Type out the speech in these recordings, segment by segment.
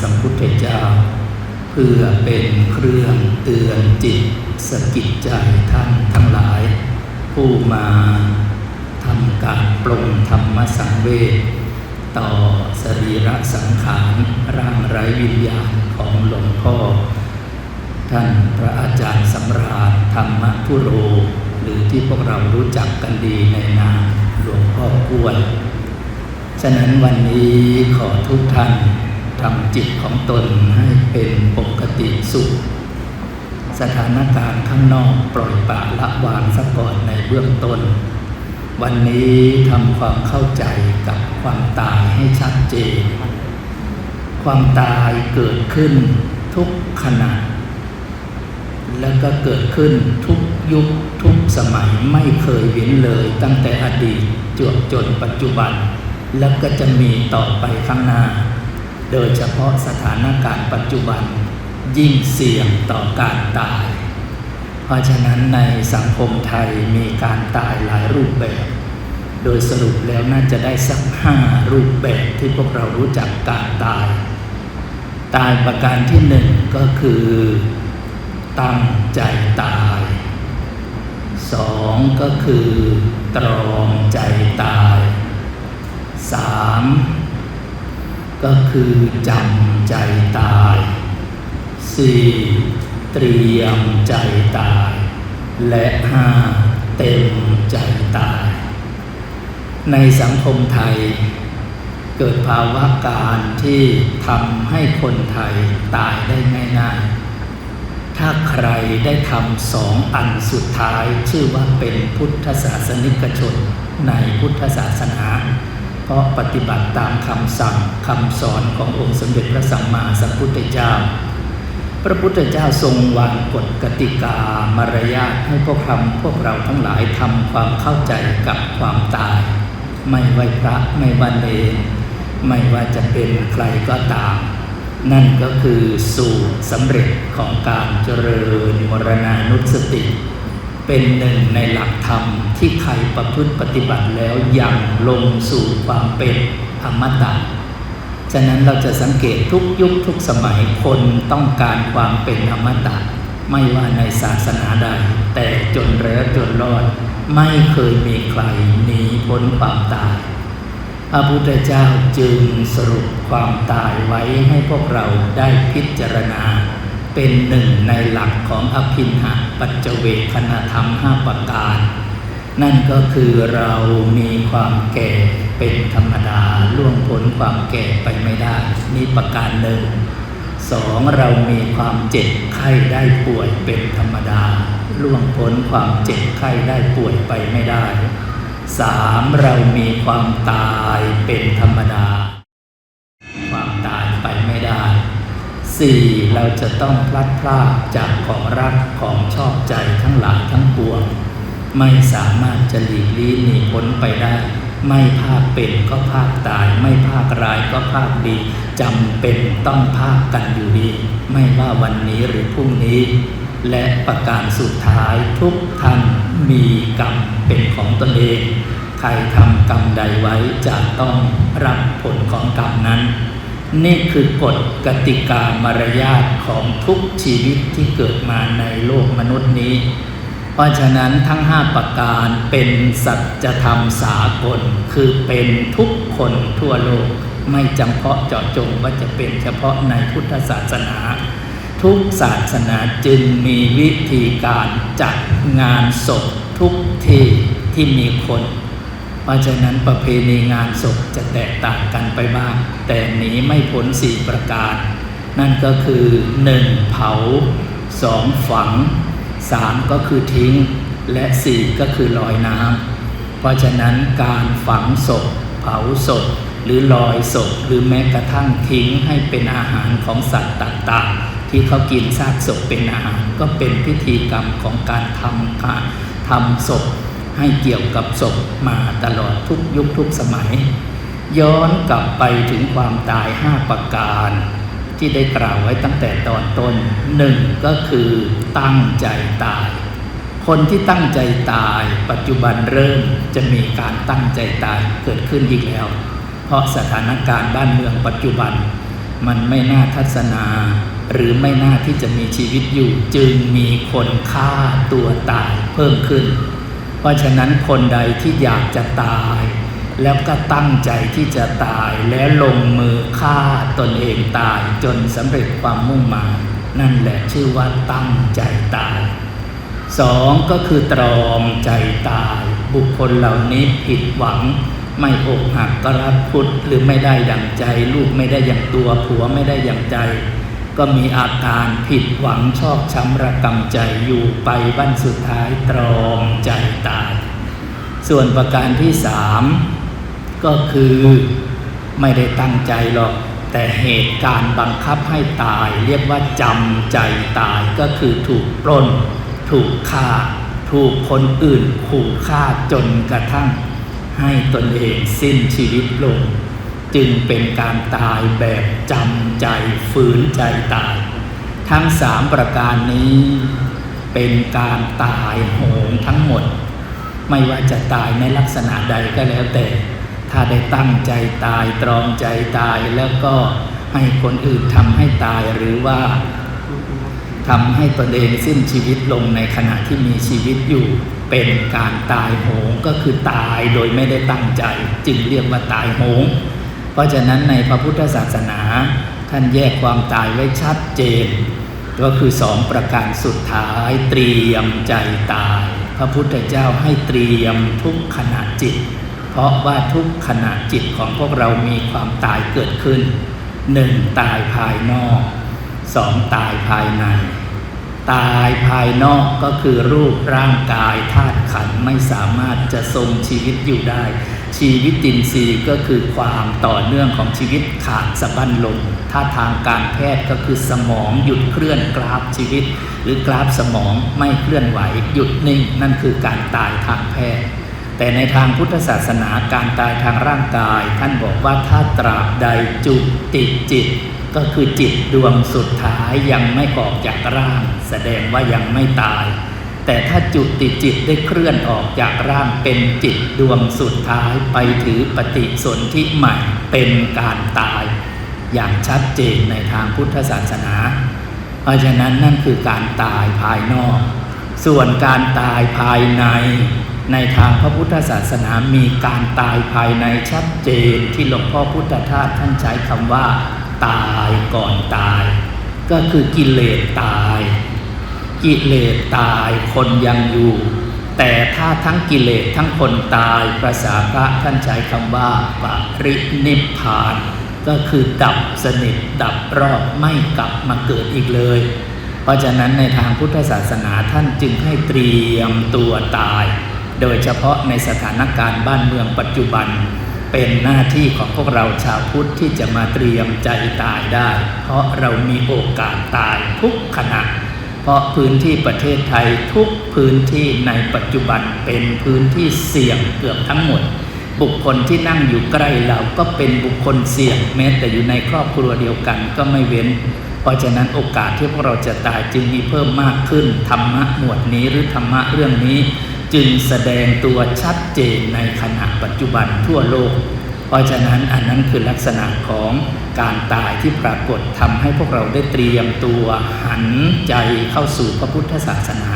สัมพุทธเจ้า เพื่อเป็นเครื่องเตือนจิตสกิดใจท่านทั้งหลาย ผู้มาทำการปรงธรรมสังเวชต่อสรีระสังขารร่างไร้วิญญาณของหลวงพ่อ ท่านพระอาจารย์สำราญธรรมพุโร หรือที่พวกเรารู้จักกันดีในนามหลวงพ่อก้วยฉะนั้นวันนี้ขอทุกท่าน ทำจิตของตนให้เป็นปกติสุข สถานการณ์ข้างนอกปล่อยปละละวางซะก่อนในเบื้องต้น วันนี้ทำความเข้าใจกับความตายให้ชัดเจน ความตายเกิดขึ้นทุกขณะ แล้วก็เกิดขึ้นทุกยุคทุกสมัยไม่เคยเว้นเลยตั้งแต่อดีตจวบจนปัจจุบัน แล้วก็จะมีต่อไปข้างหน้า โดยเฉพาะสถานการณ์ปัจจุบันยิ่งเสี่ยงต่อการตาย เพราะฉะนั้นในสังคมไทยมีการตายหลายรูปแบบ โดยสรุปแล้วน่าจะได้สักห้ารูปแบบที่พวกเรารู้จักการตาย ตายประการที่หนึ่งก็คือ ตั้งใจตายสองก็คือ ตรองใจตายสาม ก็คือจำใจตายสี่เตรียมใจตาย และห้าเต็มใจตาย ในสังคมไทย เกิดภาวะการที่ทำให้คนไทยตายได้ง่ายๆ ถ้าใครได้ทำสองอันสุดท้ายชื่อว่าเป็นพุทธศาสนิกชนในพุทธศาสนา เพราะปฏิบัติตามคำสั่งคำสอนขององค์สมเด็จพระสัมมาสัมพุทธเจ้า พระพุทธเจ้าทรงวางกฎกติกามารยาทให้พวกคำพวกเราทั้งหลายทำความเข้าใจกับความตาย ไม่ไหวพระไม่วันเลนไม่ว่าจะเป็นใครก็ตาม นั่นก็คือสูตรสำเร็จของการเจริญมรณานุสติ เป็นหนึ่งในหลักธรรมที่ใครประพฤติปฏิบัติแล้วยังลงสู่ความเป็นอมตะ ฉะนั้นเราจะสังเกตทุกยุคทุกสมัยคนต้องการความเป็นอมตะ ไม่ว่าในศาสนาใด แต่จนแล้วจนรอด ไม่เคยมีใครหนีพ้นความตาย พระพุทธเจ้าจึงสรุปความตายไว้ให้พวกเราได้พิจารณา เป็นหนึ่งในหลักของอภินหะปัจเจเวคณธรรมห้าประการ นั่นก็คือเรามีความแก่เป็นธรรมดาล่วงพ้นความแก่ไปไม่ได้ นี่ประการหนึ่งสองเรามีความเจ็บไข้ได้ป่วยเป็นธรรมดาล่วงพ้นความเจ็บไข้ได้ป่วยไปไม่ได้สามเรามีความตายเป็นธรรมดา สี่เราจะต้องพลัดพรากจากของรักของชอบใจทั้งหลายทั้งปวง ไม่สามารถจะหลีกลี่หนีพ้นไปได้ ไม่ภาคเป็นก็ภาคตาย ไม่ภาคร้ายก็ภาคดีจำเป็นต้องภาคกันอยู่ดี ไม่ว่าวันนี้หรือพรุ่งนี้ และประการสุดท้ายทุกท่านมีกรรมเป็นของตนเอง ใครทำกรรมใดไว้จะต้องรับผลของกรรมนั้น นี่คือกฎกติกามารยาทของทุกชีวิตที่เกิดมาในโลกมนุษย์นี้ เพราะฉะนั้นทั้งห้าประการเป็นสัจธรรมสากล คือเป็นทุกคนทั่วโลก ไม่จำเพาะเจาะจงว่าจะเป็นเฉพาะในพุทธศาสนา ทุกศาสนาจึงมีวิธีการจัดงานศพทุกที่ที่มีคน ราะฉะนั้นประเพณีงานศพจะแตกต่างกันไปบ้าง แต่หนีไม่พ้นสี่ประการ นั่นก็คือหนึ่งเผาสองฝังสามก็คือทิ้ง และสี่ก็คือลอยน้ำเพราะฉะนั้นการฝังศพ เผาศพ หรือลอยศพ หรือแม้กระทั่งทิ้งให้เป็นอาหารของสัตว์ต่างๆ ที่เขากินซากศพเป็นอาหาร ก็เป็นพิธีกรรมของการทำการทำศพ ให้เกี่ยวกับศพมาตลอดทุกยุคทุกสมัย ย้อนกลับไปถึงความตายห้าประการ ที่ได้กล่าวไว้ตั้งแต่ตอนต้นหนึ่งก็คือตั้งใจตาย คนที่ตั้งใจตายปัจจุบันเริ่มจะมีการตั้งใจตายเกิดขึ้นอีกแล้ว เพราะสถานการณ์บ้านเมืองปัจจุบัน มันไม่น่าทัศนาหรือไม่น่าที่จะมีชีวิตอยู่จึงมีคนฆ่าตัวตายเพิ่มขึ้น เพราะฉะนั้นคนใดที่อยากจะตาย แล้วก็ตั้งใจที่จะตายแล้วลงมือฆ่าตนเองตายจนสำเร็จความมุ่งหมายนั่นแหละชื่อว่าตั้งใจตายสองก็คือตรอมใจตาย บุคคลเหล่านี้ผิดหวัง ไม่อกหักกรับพุทธหรือไม่ได้อย่างใจ ลูกไม่ได้อย่างตัวผัวไม่ได้อย่างใจ ก็มีอาการผิดหวังชอบช้ำระกำใจอยู่ไปวันสุดท้ายตรอมใจตาย ส่วนประการที่สามก็คือไม่ได้ตั้งใจหรอก แต่เหตุการณ์บังคับให้ตาย เรียกว่าจำใจตายก็คือถูกปล้น ถูกฆ่า ถูกคนอื่นขู่ฆ่าจนกระทั่ง ให้ตนเองสิ้นชีวิตลง จึงเป็นการตายแบบจำใจฝืนใจตาย ทั้งสามประการนี้เป็นการตายโหงทั้งหมด ไม่ว่าจะตายในลักษณะใดก็แล้วแต่ ถ้าได้ตั้งใจตายตรองใจตายแล้วก็ให้คนอื่นทำให้ตายหรือว่าทำให้ตนเองสิ้นชีวิตลงในขณะที่มีชีวิตอยู่ เป็นการตายโหงก็คือตายโดยไม่ได้ตั้งใจ จึงเรียกว่าตายโหง ราะฉะนั้นในพระพุทธศาสนาท่านแยกความตายไว้ชัดเจน ก็คือสองประการสุดท้ายเตรียมใจตาย พระพุทธเจ้าให้เตรียมทุกขณะจิต เพราะว่าทุกขณะจิตของพวกเรามีความตายเกิดขึ้นหนึ่งตายภายนอกสองตายภายใน ตายภายนอกก็คือรูปร่างกายธาตุขันไม่สามารถจะทรงชีวิตอยู่ได้ ชีวิตตินทรีย์ก็คือความต่อเนื่องของชีวิตขาดสะบั้นลง ถ้าทางการแพทย์ก็คือสมองหยุดเคลื่อนกราฟชีวิต หรือกราฟสมองไม่เคลื่อนไหวหยุดนิ่ง นั่นคือการตายทางแพทย์ แต่ในทางพุทธศาสนาการตายทางร่างกาย ท่านบอกว่าถ้าตราบใดจุติจิต ก็คือจิตดวงสุดท้ายยังไม่ออกจากร่าง แสดงว่ายังไม่ตาย แต่ถ้าจุติจิตได้เคลื่อนออกจากร่างเป็นจิตดวงสุดท้ายไปถือปฏิสนธิใหม่เป็นการตาย อย่างชัดเจนในทางพุทธศาสนา เพราะฉะนั้นนั่นคือการตายภายนอก ส่วนการตายภายใน ในทางพระพุทธศาสนามีการตายภายในชัดเจนที่หลวงพ่อพุทธทาสท่านใช้คำว่า ตายก่อนตาย ก็คือกิเลสตาย กิเลสตายคนยังอยู่ แต่ถ้าทั้งกิเลสทั้งคนตายภาษาพระท่านใช้คำว่าปรินิพพาน ก็คือดับสนิทดับรอบไม่กลับมาเกิดอีกเลย เพราะฉะนั้นในทางพุทธศาสนาท่านจึงให้เตรียมตัวตาย โดยเฉพาะในสถานการณ์บ้านเมืองปัจจุบัน เป็นหน้าที่ของพวกเราชาวพุทธที่จะมาเตรียมใจตายได้ เพราะเรามีโอกาสตายทุกขณะ พราะพื้นที่ประเทศไทยทุกพื้นที่ในปัจจุบันเป็นพื้นที่เสี่ยงเกือบทั้งหมด บุคคลที่นั่งอยู่ใกล้เราก็เป็นบุคคลเสี่ยงแม้แต่อยู่ในครอบครัวเดียวกันก็ไม่เว้น เพราะฉะนั้นโอกาสที่พวกเราจะตายจึงมีเพิ่มมากขึ้นธรรมะหมวดนี้หรือธรรมะเรื่องนี้ จึงแสดงตัวชัดเจนในขณะปัจจุบันทั่วโลก เพราะฉะนั้นอันนั้นคือลักษณะของการตายที่ปรากฏทำให้พวกเราได้เตรียมตัวหันใจเข้าสู่พระพุทธศาสนา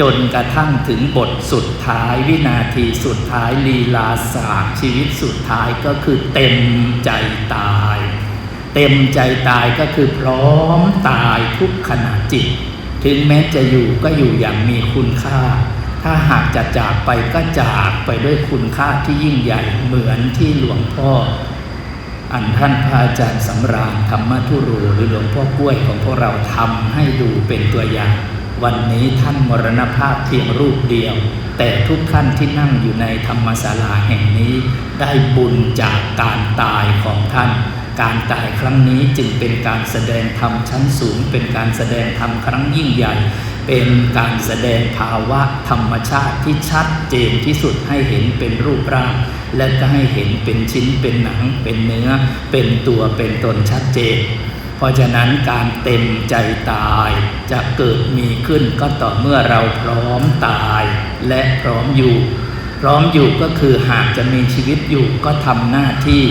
จนกระทั่งถึงบทสุดท้ายวินาทีสุดท้ายลีลาสากชีวิตสุดท้ายก็คือเต็มใจตาย เต็มใจตายก็คือพร้อมตายทุกขณะจิต ถึงแม้จะอยู่ก็อยู่อย่างมีคุณค่า ถ้าหากจะจากไปก็จากไปด้วยคุณค่าที่ยิ่งใหญ่เหมือนที่หลวงพ่อ อันท่านพระอาจารย์สำราญธรรมทุโรหรือหลวงพ่อกล้วยของพวกเราทำให้ดูเป็นตัวอย่าง วันนี้ท่านมรณภาพเพียงรูปเดียว แต่ทุกท่านที่นั่งอยู่ในธรรมศาลาแห่งนี้ ได้บุญจากการตายของท่านการตายครั้งนี้จึงเป็นการแสดงธรรมชั้นสูง เป็นการแสดงธรรมครั้งยิ่งใหญ่ เป็นการแสดงภาวะธรรมชาติที่ชัดเจนที่สุดให้เห็นเป็นรูปร่าง และก็ให้เห็นเป็นชิ้นเป็นหนัง เป็นเนื้อ เป็นตัวเป็นตนชัดเจน เพราะฉะนั้นการเต็มใจตายจะเกิดมีขึ้นก็ต่อเมื่อเราพร้อมตายและพร้อมอยู่ พร้อมอยู่ก็คือหากจะมีชีวิตอยู่ก็ทำหน้าที่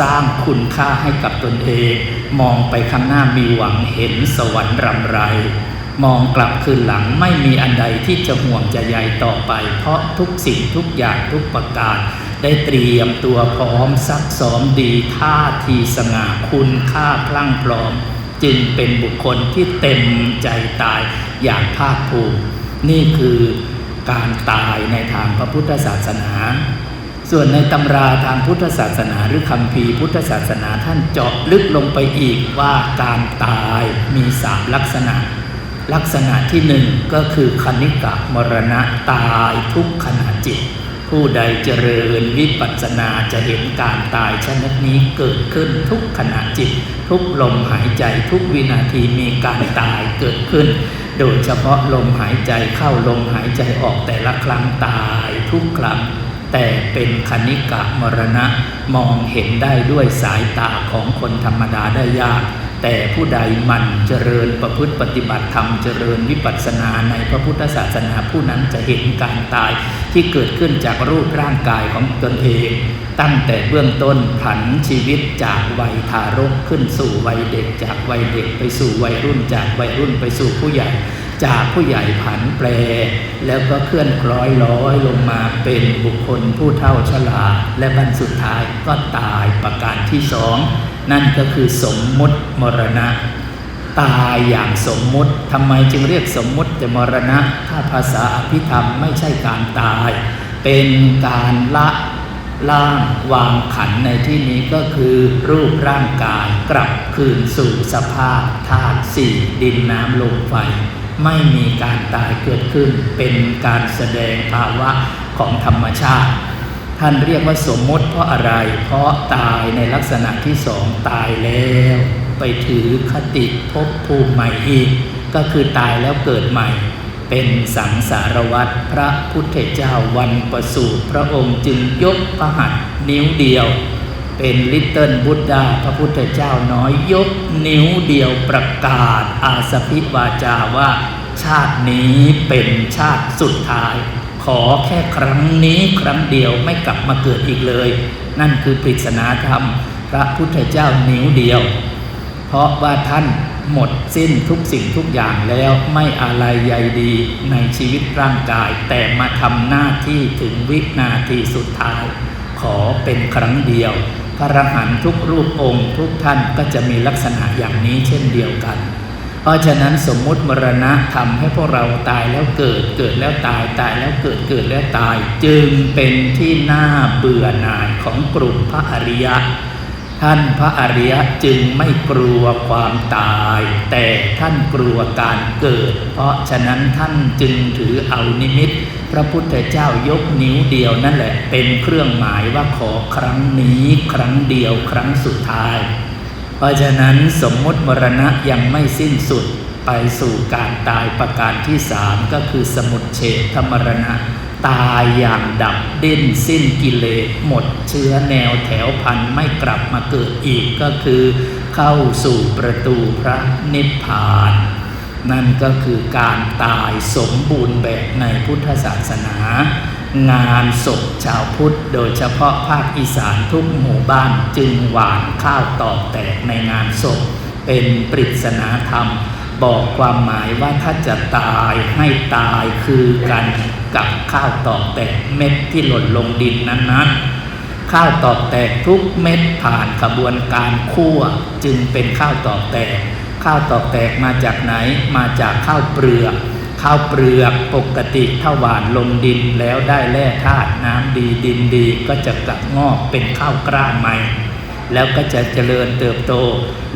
สร้างคุณค่าให้กับตนเอง มองไปข้างหน้ามีหวังเห็นสวรรค์รำไร มองกลับคืนหลังไม่มีอันใดที่จะห่วงจะใยต่อไป เพราะทุกสิ่งทุกอย่างทุกประการ ได้เตรียมตัวพร้อมซักซ้อมดีท่าทีสง่าคุณค่าพลั่งพร้อม จึงเป็นบุคคลที่เต็มใจตายอย่างภาคภูมิ นี่คือการตายในทางพระพุทธศาสนา ส่วนในตำราทางพุทธศาสนาหรือคำพีพุทธศาสนาท่านเจาะลึกลงไปอีกว่าการตายมีสามลักษณะ ลักษณะที่หนึ่งก็คือคณิกะมรณะตายทุกขณะจิต ผู้ใดเจริญวิปัสสนาจะเห็นการตายชนิดนี้เกิดขึ้นทุกขณะจิต ทุกลมหายใจทุกวินาทีมีการตายเกิดขึ้น โดยเฉพาะลมหายใจเข้าลมหายใจออกแต่ละครั้งตายทุกครั้งแต่เป็นคณิกะมรณะมองเห็นได้ด้วยสายตาของคนธรรมดาได้ยาก แต่ผู้ใดมันเจริญประพฤติปฏิบัติธรรมเจริญวิปัสสนาในพระพุทธศาสนาผู้นั้นจะเห็นการตายที่เกิดขึ้นจากรูปร่างกายของตนเอง ตั้งแต่เบื้องต้นผันชีวิตจากวัยทารกขึ้นสู่วัยเด็กจากวัยเด็กไปสู่วัยรุ่นจากวัยรุ่นไปสู่ผู้ใหญ่ จากผู้ใหญ่ผันแปร แล้วก็เคลื่อนคล้อยร้อยลงมาเป็นบุคคลผู้เท่าชราและบรรสุดท้ายก็ตายประการที่สองนั่นก็คือสมมุติมรณะ ตายอย่างสมมุติทำไมจึงเรียกสมมุติแต่มรณะ ถ้าภาษาอภิธรรมไม่ใช่การตาย เป็นการละล่างวางขันในที่นี้ก็คือรูปร่างกายกลับคืนสู่สภาพธาตุสี่ดินน้ำลมไฟ ไม่มีการตายเกิดขึ้น เป็นการแสดงภาวะของธรรมชาติ ท่านเรียกว่าสมมติเพราะอะไร เพราะตายในลักษณะที่สองตายแล้ว ไปถือคติภพภูมิใหม่อีก ก็คือตายแล้วเกิดใหม่ เป็นสังสารวัตรพระพุทธเจ้าวันประสูติพระองค์จึงยกพระหัตถ์นิ้วเดียว เป็นลิตเติ้ลบุตดาพระพุทธเจ้าน้อยยกนิ้วเดียวประกาศอาสพิวาจาว่า ชาตินี้เป็นชาติสุดท้าย ขอแค่ครั้งนี้ครั้งเดียวไม่กลับมาเกิดอีกเลย นั่นคือปริศนาธรรม พระพุทธเจ้านิ้วเดียว เพราะว่าท่านหมดสิ้นทุกสิ่งทุกอย่างแล้วไม่อะไรใยดีในชีวิตร่างกาย แต่มาทำหน้าที่ถึงวินาทีสุดท้าย ขอเป็นครั้งเดียว พระอรหันต์ทุกรูปองค์ ทุกท่านก็จะมีลักษณะอย่างนี้เช่นเดียวกัน เพราะฉะนั้นสมมุติมรณะทำให้พวกเราตายแล้วเกิดเกิดแล้วตายตายแล้วเกิดเกิดแล้วตาย จึงเป็นที่น่าเบื่อหน่ายของกลุ่มพระอริยะ ท่านพระอริยะจึงไม่กลัวความตาย แต่ท่านกลัวการเกิด เพราะฉะนั้นท่านจึงถือเอานิมิต พระพุทธเจ้ายกนิ้วเดียวนั่นแหละ เป็นเครื่องหมายว่าขอครั้งนี้ ครั้งเดียวครั้งสุดท้าย เพราะฉะนั้นสมมติมรณะยังไม่สิ้นสุดไปสู่การตายประการที่สามก็คือสมุทเฉทมรณะ ตายอย่างดับดิ้นสิ้นกิเลสหมดเชื้อแนวแถวพันไม่กลับมาเกิดอีกก็คือ เข้าสู่ประตูพระนิพพาน นั่นก็คือการตายสมบูรณ์แบบในพุทธศาสนา งานศพชาวพุทธโดยเฉพาะภาคอีสานทุกหมู่บ้านจึงหวานข้าวตอกแตกในงานศพเป็นปริศนาธรรม บอกความหมายว่าถ้าจะตายให้ตายคือกันกับข้าวตอกแตกเม็ดที่หล่นลงดินนั้นๆ ข้าวตอกแตกทุกเม็ดผ่านกระบวนการคั่วจึงเป็นข้าวตอกแตก ข้าวตอกแตกมาจากไหนมาจากข้าวเปลือกข้าวเปลือกปกติถ้าหวานลงดินแล้วได้แร่ธาตุน้ำดีดินดีก็จะกลับงอกเป็นข้าวกล้าใหม่ แล้วก็จะเจริญเติบโต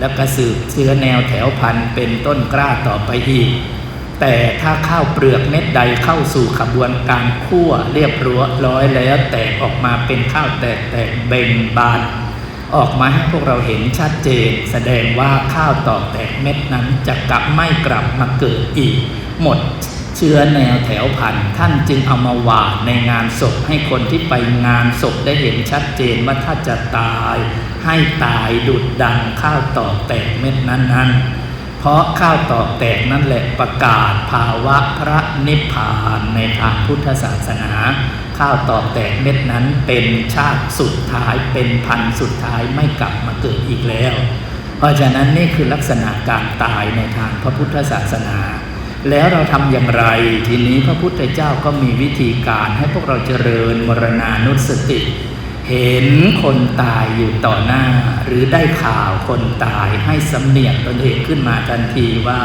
แล้วก็สืบเชื้อแนวแถวพันธุ์เป็นต้นกล้าต่อไปอีก แต่ถ้าข้าวเปลือกเม็ดใดเข้าสู่ขบวนการคั่วเรียบร้อยแล้วแตกออกมาเป็นข้าวแตกแตกเบ่งบาน ออกมาให้พวกเราเห็นชัดเจน แสดงว่าข้าวตอกแตกเม็ดนั้นจะกลับไม่กลับมาเกิดอีก หมดเชื้อแนวแถวพันท่านจึงเอามาหวานในงานศพให้คนที่ไปงานศพได้เห็นชัดเจนว่าถ้าจะตาย ให้ตายดุดดังข้าวตอกแตกเม็ดนั้นๆพเพราะข้าวตอกแตกนั่นแหละประกาศภาวะพระนิพพานในทางพุทธศาสนา ข้าวตอกแตกเม็ดนั้นเป็นชาติสุดท้ายเป็นพันธุ์สุดท้ายไม่กลับมาเกิดอีกแล้ว เพราะฉะนั้นนี่คือลักษณะการตายในทางพระพุทธศาสนาแล้วเราทำอย่างไร ทีนี้พระพุทธเจ้าก็มีวิธีการให้พวกเราเจริญมรณานุสติ เห็นคนตายอยู่ต่อหน้า หรือได้ข่าวคนตายให้สำเนียกตนเองขึ้นมาทันทีว่า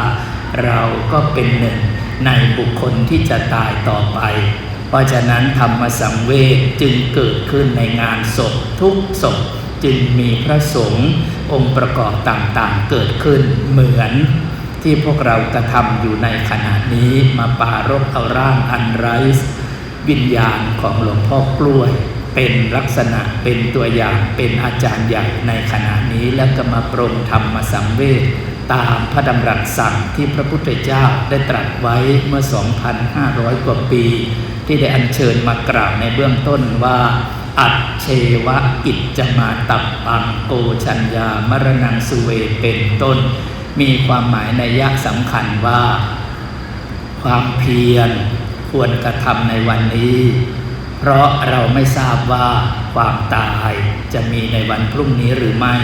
เราก็เป็นหนึ่งในบุคคลที่จะตายต่อไป เพราะฉะนั้นธรรมสังเวชจึงเกิดขึ้นในงานศพทุกศพจึงมีพระสงฆ์องค์ประกอบต่างๆเกิดขึ้นเหมือนที่พวกเรากระทำอยู่ในขณะนี้มาปารบเอาร่างอันไรส์วิญญาณของหลวงพ่อกล้วย เป็นลักษณะเป็นตัวอย่างเป็นอาจารย์ใหญ่ในขณะนี้แล้วก็มาปรงธรรมสังเวชตามพระดำรัสสั่งที่พระพุทธเจ้าได้ตรัสไว้เมื่อ 2,500 กว่าปี ที่ได้อัญเชิญมากราบในเบื้องต้นว่า อัดเชวะกิจจะมาตับปังโกชัญญามรณังสุเวเป็นต้น มีความหมายในยะสำคัญว่า ความเพียรควรกระทำในวันนี้ เพราะเราไม่ทราบว่าความตายจะมีในวันพรุ่งนี้หรือไม่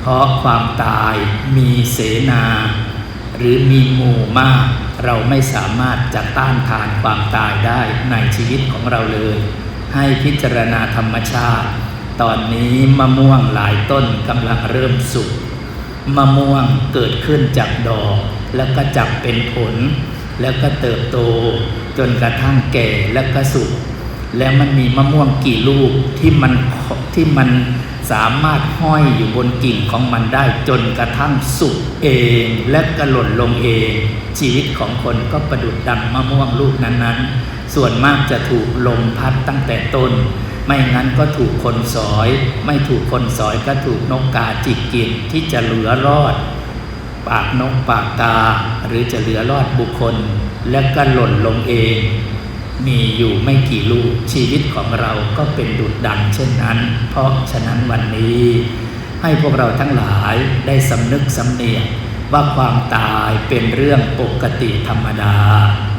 เพราะความตายมีเสนา หรือมีหมู่มาก เราไม่สามารถจะต้านทานความตายได้ในชีวิตของเราเลย ให้พิจารณาธรรมชาติ ตอนนี้มะม่วงหลายต้นกำลังเริ่มสุกมะม่วงเกิดขึ้นจากดอก แล้วก็จับเป็นผล แล้วก็เติบโต จนกระทั่งแก่แล้วก็สุก แล้วมันมีมะม่วงกี่ลูกที่มันที่มันสามารถห้อยอยู่บนกิ่งของมันได้จนกระทั่งสุกเองและก็หล่นลงเอง ชีวิตของคนก็ประดุดดังมะม่วงลูกนั้นๆ ส่วนมากจะถูกลมพัดตั้งแต่ต้น ไม่งั้นก็ถูกคนสอย ไม่ถูกคนสอยก็ถูกนกกาจิกกินที่จะเหลือรอด ปากนกปากกา หรือจะเหลือรอดบุคคล และก็หล่นลงเอง มีอยู่ไม่กี่ลูกชีวิตของเราก็เป็นดุดดังเช่นนั้น เพราะฉะนั้นวันนี้ ให้พวกเราทั้งหลายได้สำนึกสำเนียกว่าความตายเป็นเรื่องปกติธรรมดา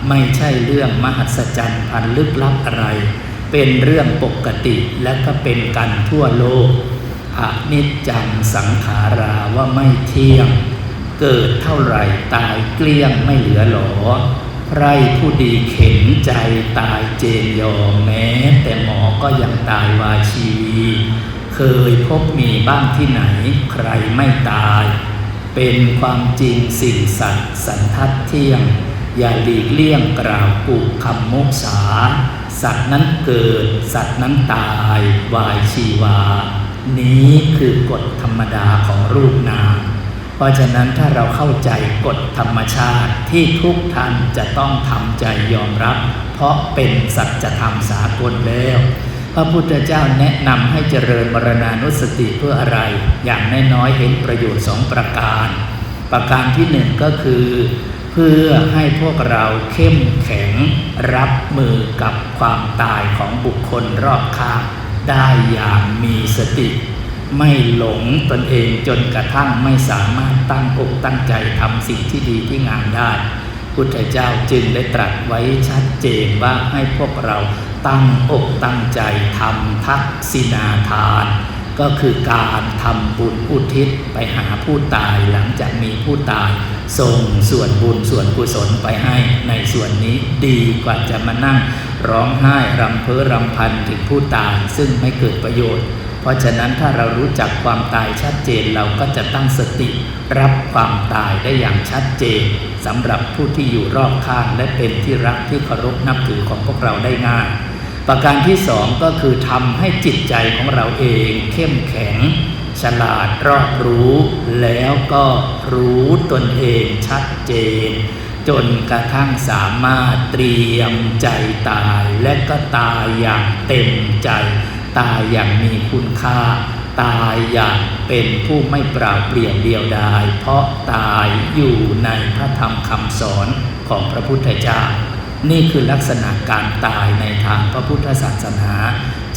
ไม่ใช่เรื่องมหัศจรรย์พันลึกลับอะไร เป็นเรื่องปกติและก็เป็นกันทั่วโลกอนิจจังสังขาราว่าไม่เที่ยง เกิดเท่าไหร่ตายเกลี้ยงไม่เหลือหลอ ไรผู้ดีเข็นใจตายเจนยอมแม้ แต่หมอก็ยังตายวาชีวีเคยพบมีบ้างที่ไหนใครไม่ตาย เป็นความจริงสิ่งสัตว์สันทัดเที่ยง อย่าหลีกเลี่ยงกล่าวกุคำมุสาสัตว์นั้นเกิด สัตว์นั้นตาย วายชีวา นี้คือกฎธรรมดาของรูปนาม เพราะฉะนั้นถ้าเราเข้าใจกฎธรรมชาติที่ทุกท่านจะต้องทำใจยอมรับ เพราะเป็นสัจธรรมสากลแล้ว พระพุทธเจ้าแนะนำให้เจริญมรณานุสติเพื่ออะไร อย่างน้อยๆเห็นประโยชน์สองประการ ประการที่หนึ่งก็คือ เพื่อให้พวกเราเข้มแข็ง รับมือกับความตายของบุคคลรอบข้างได้อย่างมีสติ ไม่หลงตนเองจนกระทั่งไม่สามารถตั้งอกตั้งใจทำสิ่งที่ดีที่งามได้ พุทธเจ้าจึงได้ตรัสไว้ชัดเจนว่าให้พวกเราตั้งอกตั้งใจทำทักษิณาทาน ก็คือการทำบุญอุทิศไปหาผู้ตายหลังจากมีผู้ตายส่งส่วนบุญส่วนกุศลไปให้ในส่วนนี้ดีกว่าจะมานั่ง ร้องไห้รำเพ้อรำพันถึงผู้ตายซึ่งไม่เกิดประโยชน์ ราะฉะนั้นถ้าเรารู้จักความตายชัดเจนเราก็จะตั้งสติรับความตายได้อย่างชัดเจนสำหรับผู้ที่อยู่รอบข้างและเป็นที่รักที่เคารพนับถือของพวกเราได้ง่าย ประการที่สองก็คือทำให้จิตใจของเราเอง เข้มแข็ง ฉลาดรอบรู้ แล้วก็รู้ตนเองชัดเจน จนกระทั่งสามารถเตรียมใจตาย และก็ตายอย่างเต็มใจ ตายอย่างมีคุณค่า ตายอย่างเป็นผู้ไม่เปล่าเปลี่ยนเดียวดาย เพราะตายอยู่ในพระธรรมคำสอนของพระพุทธเจ้า นี่คือลักษณะการตายในทางพระพุทธศาสนา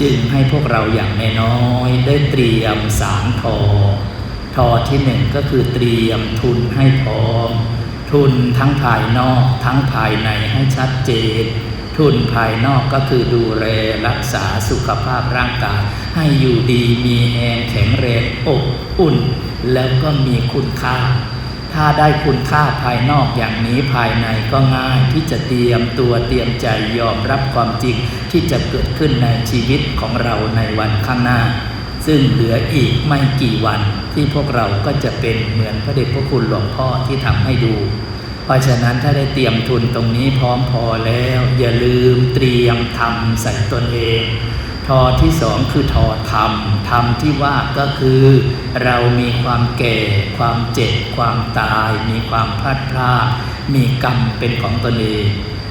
จึงให้พวกเราอย่างน้อยได้เตรียมสางทอทอที่หนึ่งก็คือเตรียมทุนให้พร้อม ทุนทั้งภายนอกทั้งภายในให้ชัดเจน ทุนภายนอกก็คือดูแลรักษาสุขภาพร่างกาย ให้อยู่ดีมีแรงแข็งแรงอบอุ่น แล้วก็มีคุณค่า ถ้าได้คุณค่าภายนอกอย่างนี้ภายในก็ง่ายที่จะเตรียมตัวเตรียมใจยอมรับความจริงที่จะเกิดขึ้นในชีวิตของเราในวันข้างหน้า ซึ่งเหลืออีกไม่กี่วันที่พวกเราก็จะเป็นเหมือนพระเดชพระคุณหลวงพ่อที่ทำให้ดู ราะฉะนั้นถ้าได้เตรียมทุนตรงนี้พร้อมพอแล้ว อย่าลืมเตรียมทำใส่ตนเอง ทอที่สองคือทอธรรมธรรมที่ว่าก็คือ เรามีความแก่ ความเจ็บ ความตาย มีความพลาดพลาดมีกรรมเป็นของตนเอง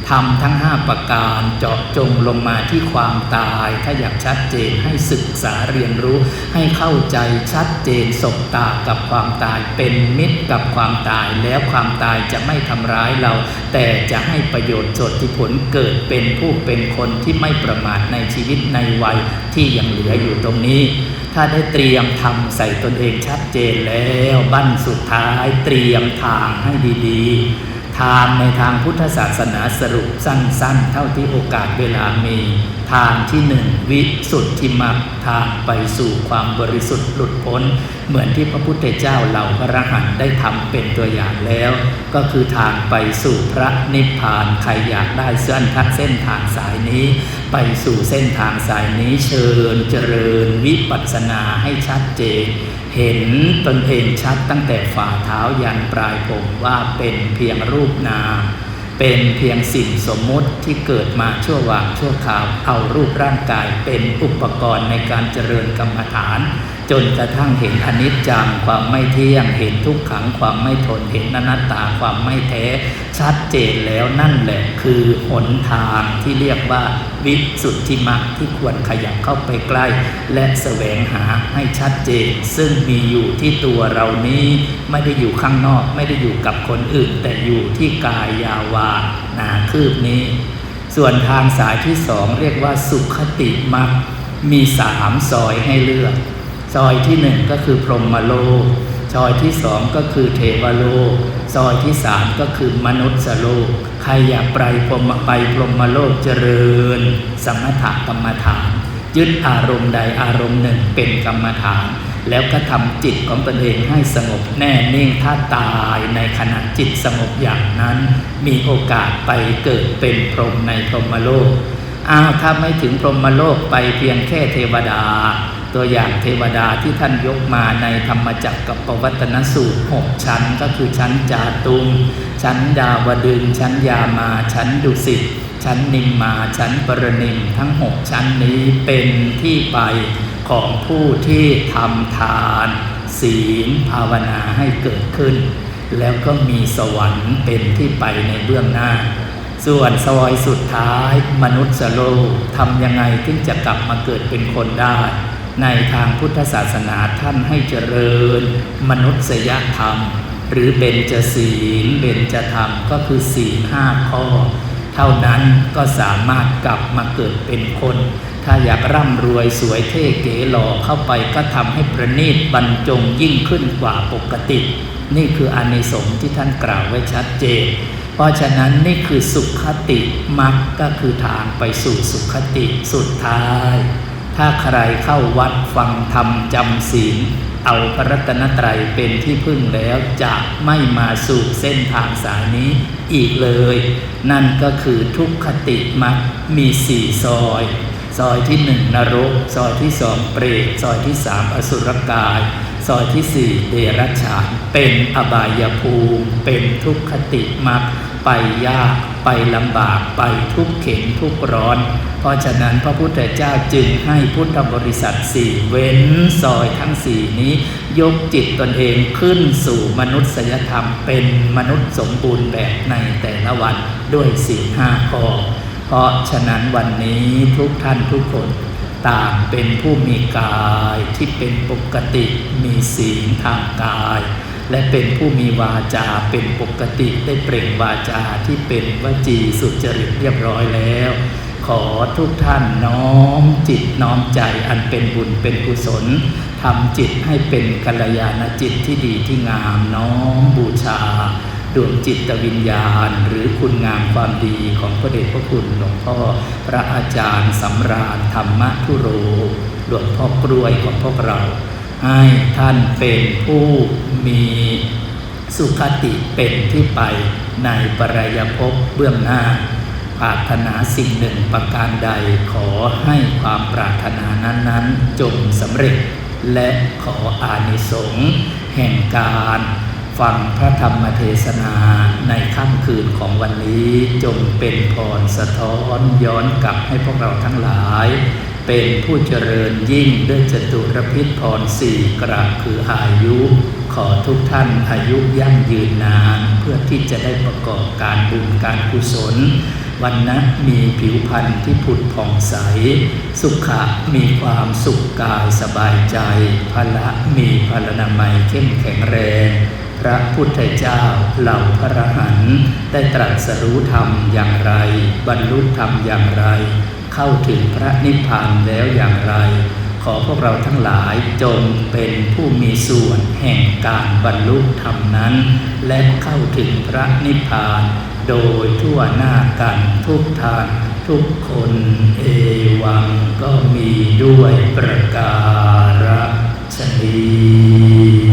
ทำทั้งห้าประการเจาะจงลงมาที่ความตาย ถ้าอยากชัดเจนให้ศึกษาเรียนรู้ ให้เข้าใจชัดเจนสบตากับความตายเป็นมิตรกับความตาย แล้วความตายจะไม่ทำร้ายเรา แต่จะให้ประโยชน์สดที่ผลเกิดเป็นผู้เป็นคนที่ไม่ประมาทในชีวิตในวัยที่ยังเหลืออยู่ตรงนี้ ถ้าได้เตรียมทำใส่ตนเองชัดเจนแล้วบั้นสุดท้ายเตรียมทางให้ดีๆ ทางในทางพุทธศาสนาสรุปสั้น ๆ เท่าที่โอกาสเวลามี ทางที่หนึ่งวิสุทธิมรรคทางไปสู่ความบริสุทธิ์หลุดพ้น เหมือนที่พระพุทธเจ้าเหล่าพระรหันได้ทำเป็นตัวอย่างแล้ว ก็คือทางไปสู่พระนิพพานใครอยากได้เส้นทักเส้นทางสายนี้ ไปสู่เส้นทางสายนี้เชิญเจริญวิปัสสนาให้ชัดเจนเห็นตนเองชัดตั้งแต่ฝ่าเท้ายันปลายผมว่าเป็นเพียงรูปนาม เป็นเพียงสิ่งสมมุติที่เกิดมาชั่ววางชั่วคราว เอารูปร่างกายเป็นอุปกรณ์ในการเจริญกรรมฐาน จนกระทั่งเห็นอนิจจังความไม่เที่ยง เห็นทุกขังความไม่ทน เห็นอนัตตาความไม่แท้ ชัดเจนแล้วนั่นแหละคือหนทางที่เรียกว่าวิสุทธิมรรคที่ควรขยับเข้าไปใกล้ และแสวงหาให้ชัดเจน ซึ่งมีอยู่ที่ตัวเรานี้ไม่ได้อยู่ข้างนอก ไม่ได้อยู่กับคนอื่น แต่อยู่ที่กายยาวานาคืบนี้ ส่วนทางสายที่สองเรียกว่าสุขติมรรคมีสามซอยให้เลือก ซอยที่หนึ่งก็คือพรหมโลก ซอยที่สองก็คือเทวโลก ซอยที่สามก็คือมนุษย์โลก ใครอยากไปพรหมไปพรหมโลกเจริญ สมถกรรมฐาน ยึดอารมณ์ใดอารมณ์หนึ่งเป็นกรรมฐาน แล้วก็ทำจิตของตนเองให้สงบแน่นิ่งถ้าตายในขณะจิตสงบอย่างนั้น มีโอกาสไปเกิดเป็นพรหมในพรหมโลกอ้าวถ้าไม่ถึงพรหมโลกไปเพียงแค่เทวดา ตัวอย่างเทวดาที่ท่านยกมาในธรรมจักรกับปวัตนสูตรหกชั้น ก็คือชั้นจาตุมชั้นดาวดึง ชั้นยามา ชั้นดุสิต ชั้นนิมมา ชั้นปรนิม ทั้งหกชั้นนี้เป็นที่ไปของผู้ที่ทำทาน ศีลภาวนาให้เกิดขึ้น แล้วก็มีสวรรค์เป็นที่ไปในเบื้องหน้าส่วนซอยสุดท้าย มนุษย์โลกทำยังไงถึงจะกลับมาเกิดเป็นคนได้ ในทางพุทธศาสนาท่านให้เจริญ มนุษยธรรม หรือเบญจศีลเบญจธรรมก็คือศีลห้าข้อ เท่านั้นก็สามารถกลับมาเกิดเป็นคน ถ้าอยากร่ำรวยสวยเท่เก๋หล่อเข้าไปก็ทำให้ประณีตบรรจงยิ่งขึ้นกว่าปกติ นี่คืออานิสงส์ที่ท่านกล่าวไว้ชัดเจน เพราะฉะนั้นนี่คือสุขติมรรคก็คือทางไปสู่สุขติสุดท้าย ถ้าใครเข้าวัดฟังธรรมจำศีล เอาพระรัตนตรัยเป็นที่พึ่งแล้วจะไม่มาสู่เส้นทางสายนี้อีกเลย นั่นก็คือทุกขติมรรคมีสี่ซอย ซอยที่หนึ่งนรก ซอยที่สองเปรตซอยที่สามอสุรกาย ซอยที่สี่เดรัจฉาน เป็นอบายภูมิ เป็นทุกขติมรรคไปยากไปลำบากไปทุกขเข็นทุกขร้อน เพราะฉะนั้นพระพุทธเจ้าจึงให้พุทธบริษัทสี่เว้นซอยทั้งสี่นี้ ยกจิตตนเองขึ้นสู่มนุษยธรรมเป็นมนุษย์สมบูรณ์แบบในแต่ละวันด้วยสี่ห้าข้อเพราะฉะนั้นวันนี้ทุกท่านทุกคนต่างเป็นผู้มีกายที่เป็นปกติมีศีลทางกาย และเป็นผู้มีวาจาเป็นปกติได้เปล่งวาจาที่เป็นวจีสุจริตเรียบร้อยแล้ว ขอทุกท่านน้อมจิตน้อมใจอันเป็นบุญเป็นกุศลทำจิตให้เป็นกัลยาณจิตที่ดีที่งามน้อมบูชาดวงจิตวิญญาณ หรือคุณงามความดีของพระเดชพระคุณหลวงพ่อพระอาจารย์สำราญธรรมทุโรหลวงพ่อกล้วยของพวกเรา ให้ท่านเป็นผู้มีสุขติเป็นที่ไปในปรายภพเบื้องหน้า ปรารถนาสิ่งหนึ่งประการใดขอให้ความปรารถนานั้นๆ จงสำเร็จ และขออานิสงส์แห่งการฟังพระธรรมเทศนาในค่ำคืนของวันนี้จงเป็นพรสะท้อนย้อนกลับให้พวกเราทั้งหลาย เป็นผู้เจริญยิ่งด้วยจตุรพิษพรสี่กราบคืออายุ ขอทุกท่านอายุยั่งยืนนาน เพื่อที่จะได้ประกอบการบุญการกุศล วันนะมีผิวพรรณที่ผุดผ่องใส สุขะมีความสุขกายสบายใจพละมีพลนามัยเข้มแข็งแรง พระพุทธเจ้าเหล่าพระหันได้ตรัสรู้ธรรมอย่างไร บรรลุธรรมอย่างไร เข้าถึงพระนิพพานแล้วอย่างไร ขอพวกเราทั้งหลายจงเป็นผู้มีส่วนแห่งการบรรลุธรรมนั้น และเข้าถึงพระนิพพาน โดยทั่วหน้ากันทุกทานทุกคนเอวังก็มีด้วยประการฉนี้